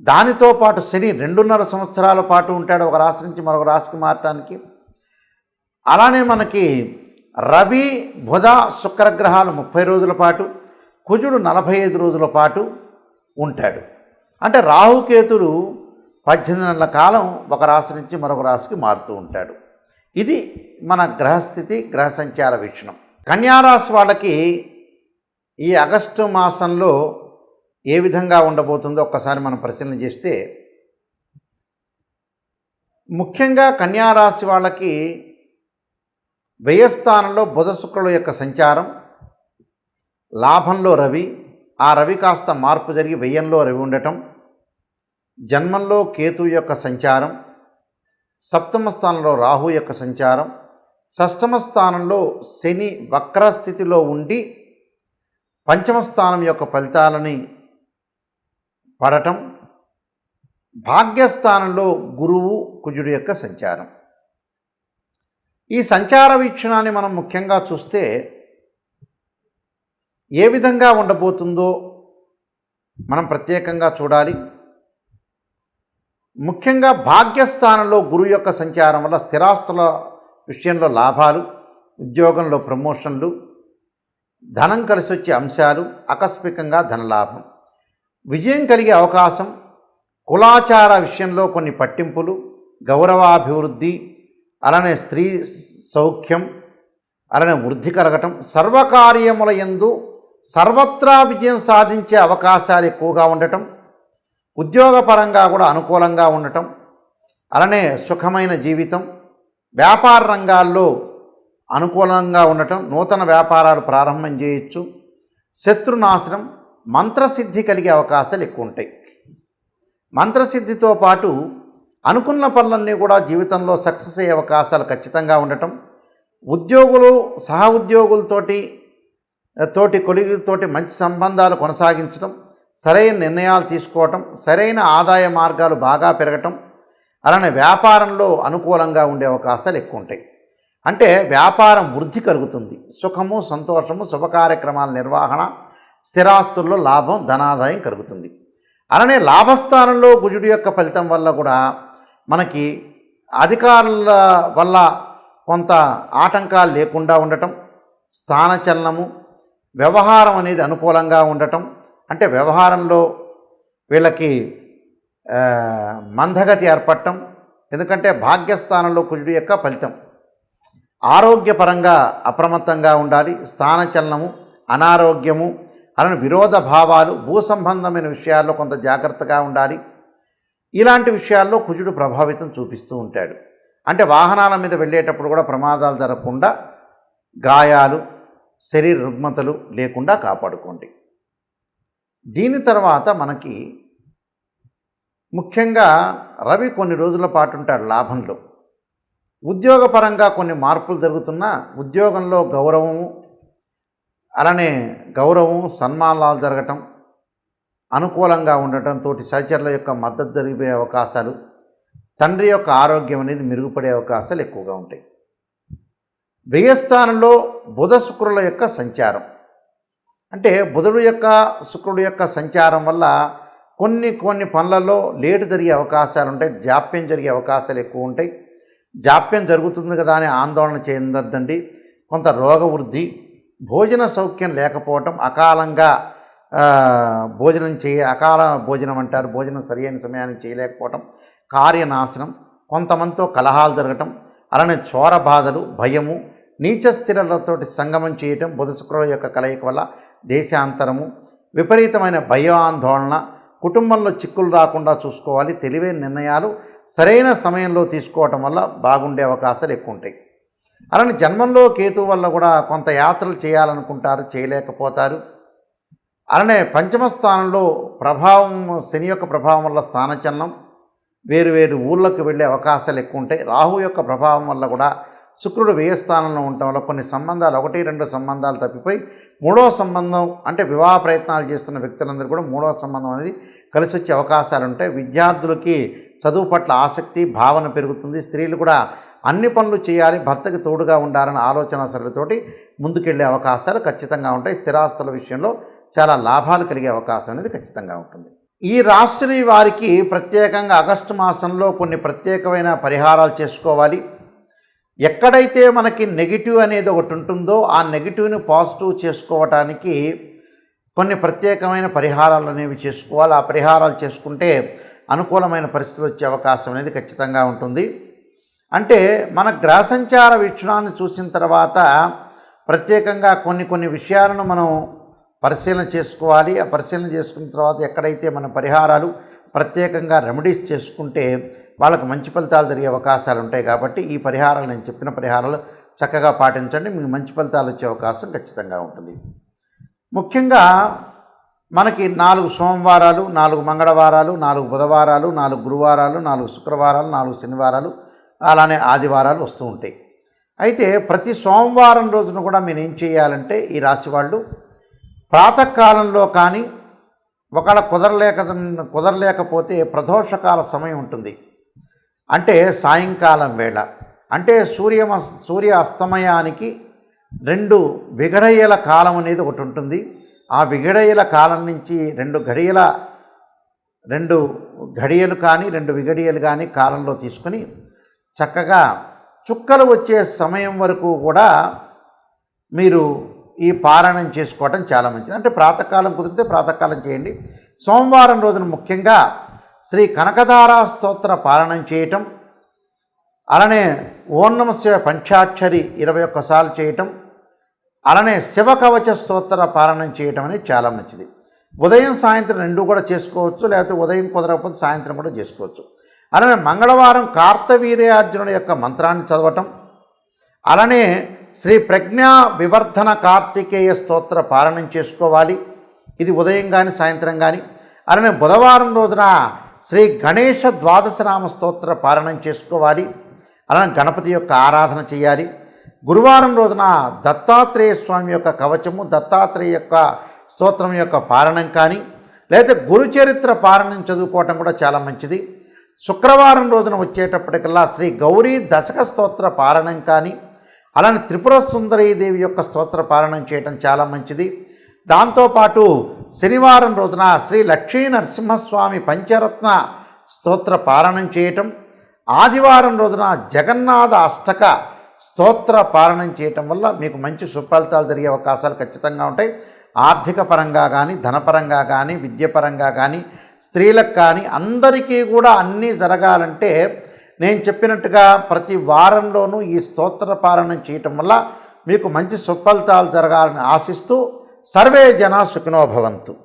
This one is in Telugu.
దానితో పాటు శని రెండున్నర సంవత్సరాల పాటు ఉంటాడు ఒక రాశి నుంచి మరొక రాశికి మారటానికి. అలానే మనకి రవి బుధ శుక్రగ్రహాలు ముప్పై రోజుల పాటు కుజుడు నలభై ఐదు రోజుల పాటు ఉంటాడు. అంటే రాహుకేతుడు పద్దెనిమిది నెలల కాలం ఒక రాశి నుంచి మరొక రాశికి మారుతూ ఉంటాడు. ఇది మన గ్రహస్థితి గ్రహ సంచార వీక్షణం. కన్యారాశి వాళ్ళకి ఈ ఆగస్టు మాసంలో ఏ విధంగా ఉండబోతుందో ఒక్కసారి మనం పరిశీలన చేస్తే ముఖ్యంగా కన్యారాశి వాళ్ళకి వ్యయస్థానంలో బుధ శుక్రుల యొక్క సంచారం లాభంలో రవి ఆ రవి కాస్త మార్పు జరిగి వ్యయంలో రవి ఉండటం జన్మంలో కేతు యొక్క సంచారం సప్తమ స్థానంలో రాహు యొక్క సంచారం షష్టమ స్థానంలో శని వక్ర స్థితిలో ఉండి పంచమ స్థానం యొక్క ఫలితాలని పడటం భాగ్యస్థానంలో గురువు కుజుడు యొక్క సంచారం. ఈ సంచార వీక్షణాన్ని మనం ముఖ్యంగా చూస్తే ఏ విధంగా ఉండబోతుందో మనం ప్రత్యేకంగా చూడాలి. ముఖ్యంగా భాగ్యస్థానంలో గురువు యొక్క సంచారం వల్ల స్థిరాస్తుల విషయంలో లాభాలు ఉద్యోగంలో ప్రమోషన్లు ధనం కలిసి వచ్చే అంశాలు ఆకస్మికంగా ధనలాభం. విజయం కలిగే అవకాశం కులాచార విషయంలో కొన్ని పట్టింపులు గౌరవాభివృద్ధి అలానే స్త్రీ సౌఖ్యం అలానే వృద్ధి కలగటం సర్వకార్యముల యందు సర్వత్రా విజయం సాధించే అవకాశాలు ఎక్కువగా ఉండటం ఉద్యోగపరంగా కూడా అనుకూలంగా ఉండటం అలానే సుఖమైన జీవితం వ్యాపార రంగాల్లో అనుకూలంగా ఉండటం నూతన వ్యాపారాలు ప్రారంభం చేయొచ్చు శత్రునాశనం మంత్రసిద్ధి కలిగే అవకాశాలు ఎక్కువ ఉంటాయి మంత్రసిద్ధితో పాటు అనుకున్న పనులన్నీ కూడా జీవితంలో సక్సెస్ అయ్యే అవకాశాలు ఖచ్చితంగా ఉండటం ఉద్యోగులు సహ ఉద్యోగులతోటి తోటి కొలిగితోటి మంచి సంబంధాలు కొనసాగించడం సరైన నిర్ణయాలు తీసుకోవటం సరైన ఆదాయ మార్గాలు బాగా పెరగటం అలానే వ్యాపారంలో అనుకూలంగా ఉండే అవకాశాలు ఎక్కువ ఉంటాయి అంటే వ్యాపారం వృద్ధి కలుగుతుంది. సుఖము సంతోషము శుభకార్యక్రమాల నిర్వహణ స్థిరాస్తుల్లో లాభం ధనాదాయం కలుగుతుంది. అలానే లాభస్థానంలో గుజుడు యొక్క ఫలితం వల్ల కూడా మనకి అధికారుల వల్ల కొంత ఆటంకాలు లేకుండా ఉండటం స్థానచలనము వ్యవహారం అనేది అనుకూలంగా ఉండటం అంటే వ్యవహారంలో వీళ్ళకి మందగతి ఏర్పడటం ఎందుకంటే భాగ్యస్థానంలో కుజుడి యొక్క ఫలితం. ఆరోగ్యపరంగా అప్రమత్తంగా ఉండాలి స్థానచలనము అనారోగ్యము అలానే విరోధ భావాలు భూ సంబంధమైన విషయాల్లో కొంత జాగ్రత్తగా ఉండాలి. ఇలాంటి విషయాల్లో కుజుడు ప్రభావితం చూపిస్తూ ఉంటాడు. అంటే వాహనాల మీద వెళ్ళేటప్పుడు కూడా ప్రమాదాలు జరగకుండా గాయాలు శరీర రుగ్మతలు లేకుండా కాపాడుకోండి. దీని తర్వాత మనకి ముఖ్యంగా రవి కొన్ని రోజుల పాటు ఉంటాడు లాభంలో. ఉద్యోగపరంగా కొన్ని మార్పులు జరుగుతున్నా ఉద్యోగంలో గౌరవము అలానే గౌరవం సన్మానాలు జరగటం అనుకూలంగా ఉండటం తోటి సహచరుల యొక్క మద్దతు జరిగే అవకాశాలు తండ్రి యొక్క ఆరోగ్యం అనేది మెరుగుపడే అవకాశాలు ఎక్కువగా ఉంటాయి. వ్యయస్థానంలో బుధ శుక్రుల యొక్క సంచారం. అంటే బుధుడు యొక్క శుక్రుడు యొక్క సంచారం వల్ల కొన్ని కొన్ని పనులలో లేటు జరిగే అవకాశాలు ఉంటాయి జాప్యం జరిగే అవకాశాలు ఎక్కువ ఉంటాయి. జాప్యం జరుగుతుంది కదా అని ఆందోళన చెందద్దండి. కొంత రోగ వృద్ధి భోజన సౌఖ్యం లేకపోవటం అకాలంగా భోజనం చేయ అకాల భోజనం అంటారు భోజనం సరైన సమయానికి చేయలేకపోవటం కార్యనాశనం కొంతమందితో కలహాలు జరగటం అలానే చోర బాధలు భయము నీచ స్థిరలతోటి సంగమం చేయటం బుధ శుక్రుల యొక్క కలయిక వల్ల దేశాంతరము విపరీతమైన భయాందోళన కుటుంబంలో చిక్కులు రాకుండా చూసుకోవాలి తెలివైన నిర్ణయాలు సరైన సమయంలో తీసుకోవటం వల్ల బాగుండే అవకాశాలు ఎక్కువ ఉంటాయి అలానే జన్మంలో కేతు వల్ల కూడా కొంత యాత్రలు చేయాలనుకుంటారు చేయలేకపోతారు. అలానే పంచమ స్థానంలో ప్రభావం శని యొక్క ప్రభావం వల్ల స్థానచలనం వేరు వేరు ఊళ్ళకు వెళ్ళే అవకాశాలు ఎక్కువ ఉంటాయి. రాహు యొక్క ప్రభావం వల్ల కూడా శుక్రుడు వ్యయస్థానంలో ఉండటం వల్ల కొన్ని సంబంధాలు ఒకటి రెండు సంబంధాలు తప్పిపోయి మూడో సంబంధం అంటే వివాహ ప్రయత్నాలు చేస్తున్న వ్యక్తులందరూ కూడా మూడో సంబంధం అనేది కలిసి వచ్చే అవకాశాలు ఉంటాయి. విద్యార్థులకి చదువు పట్ల ఆసక్తి భావన పెరుగుతుంది. స్త్రీలు కూడా అన్ని పనులు చేయాలి భర్తకి తోడుగా ఉండాలన్న ఆలోచన సరళితోటి ముందుకెళ్ళే అవకాశాలు ఖచ్చితంగా ఉంటాయి. స్థిరాస్తుల విషయంలో చాలా లాభాలు కలిగే అవకాశం అనేది ఖచ్చితంగా ఉంటుంది. ఈ రాశి వారికి ప్రత్యేకంగా ఆగస్టు మాసంలో కొన్ని ప్రత్యేకమైన పరిహారాలు చేసుకోవాలి. ఎక్కడైతే మనకి నెగిటివ్ అనేది ఒకటి ఉంటుందో ఆ నెగిటివ్ని పాజిటివ్ చేసుకోవటానికి కొన్ని ప్రత్యేకమైన పరిహారాలు అనేవి చేసుకోవాలి. ఆ పరిహారాలు చేసుకుంటే అనుకూలమైన పరిస్థితులు వచ్చే అవకాశం అనేది ఖచ్చితంగా ఉంటుంది. అంటే మన గ్రహసంచార వీక్షణాన్ని చూసిన తర్వాత ప్రత్యేకంగా కొన్ని కొన్ని విషయాలను మనం పరిశీలన చేసుకోవాలి. ఆ పరిశీలన చేసుకున్న తర్వాత ఎక్కడైతే మన పరిహారాలు ప్రత్యేకంగా రెమెడీస్ చేసుకుంటే వాళ్ళకు మంచి ఫలితాలు జరిగే అవకాశాలు ఉంటాయి కాబట్టి ఈ పరిహారాలు నేను చెప్పిన పరిహారాలు చక్కగా పాటించండి. మీకు మంచి ఫలితాలు వచ్చే అవకాశం ఖచ్చితంగా ఉంటుంది. ముఖ్యంగా మనకి నాలుగు సోమవారాలు నాలుగు మంగళవారాలు నాలుగు బుధవారాలు నాలుగు గురువారాలు నాలుగు శుక్రవారాలు నాలుగు శనివారాలు అలానే ఆదివారాలు వస్తూ ఉంటాయి. అయితే ప్రతి సోమవారం రోజున కూడా మీరు ఏం చేయాలంటే ఈ రాశి వాళ్ళు ప్రాతకాలంలో కానీ ఒకవేళ కుదరలేక కుదరలేకపోతే ప్రదోషకాల సమయం ఉంటుంది. అంటే సాయంకాలం వేళ. అంటే సూర్య సూర్య అస్తమయానికి రెండు విగడయ్యల కాలం అనేది ఒకటి ఉంటుంది. ఆ విగడయ్యల కాలం నుంచి రెండు గడియల రెండు ఘడియలు కానీ రెండు విగడియలు కానీ కాలంలో తీసుకొని చక్కగా చుక్కలు వచ్చే సమయం వరకు కూడా మీరు ఈ పారాయణం చేసుకోవటం చాలా మంచిది. అంటే ప్రాతకాలం కుదిరితే ప్రాతకాలం చేయండి. సోమవారం రోజున ముఖ్యంగా శ్రీ కనకధారా స్తోత్ర పారాయణం చేయటం అలానే ఓన్నమశివ శివ పంచాక్షరి ఇరవై ఒక్కసార్లు చేయటం అలానే శివ కవచ స్తోత్ర పారాయణం చేయటం అనేది చాలా మంచిది. ఉదయం సాయంత్రం రెండు కూడా చేసుకోవచ్చు లేకపోతే ఉదయం కుదరకపోతే సాయంత్రం కూడా చేసుకోవచ్చు. అలానే మంగళవారం కార్తవీర్యార్జునుడి యొక్క మంత్రాన్ని చదవటం అలానే శ్రీ ప్రజ్ఞా వివర్ధన కార్తికేయ స్తోత్ర పారణం చేసుకోవాలి. ఇది ఉదయం కానీ సాయంత్రం కానీ అలానే బుధవారం రోజున శ్రీ గణేష ద్వాదశనామ స్తోత్ర పారణం చేసుకోవాలి. అలానే గణపతి యొక్క ఆరాధన చేయాలి. గురువారం రోజున దత్తాత్రేయ స్వామి యొక్క కవచము దత్తాత్రేయ యొక్క స్తోత్రం యొక్క పారణం కానీ లేదా గురుచరిత్ర పారణం చదువుకోవటం కూడా చాలా మంచిది. శుక్రవారం రోజున వచ్చేటప్పటికల్లా శ్రీ గౌరీ దశక స్తోత్ర పారణం కానీ అలానే త్రిపుర సుందరీదేవి యొక్క స్తోత్ర పారణం చేయటం చాలా మంచిది. దాంతోపాటు శనివారం రోజున శ్రీ లక్ష్మీ నరసింహస్వామి పంచరత్న స్తోత్ర పారణం చేయటం ఆదివారం రోజున జగన్నాథ అష్టక స్తోత్ర పారణం చేయటం వల్ల మీకు మంచి సుఫలితాలు జరిగే అవకాశాలు ఖచ్చితంగా ఉంటాయి. ఆర్థిక పరంగా కానీ ధనపరంగా కానీ విద్యపరంగా కానీ స్త్రీలకు కానీ అందరికీ కూడా అన్నీ జరగాలంటే నేను చెప్పినట్టుగా ప్రతి వారంలోనూ ఈ స్తోత్ర పాలనం చేయటం వల్ల మీకు మంచి సుఫలితాలు జరగాలని ఆశిస్తూ సర్వే జన సుఖినోభవంతు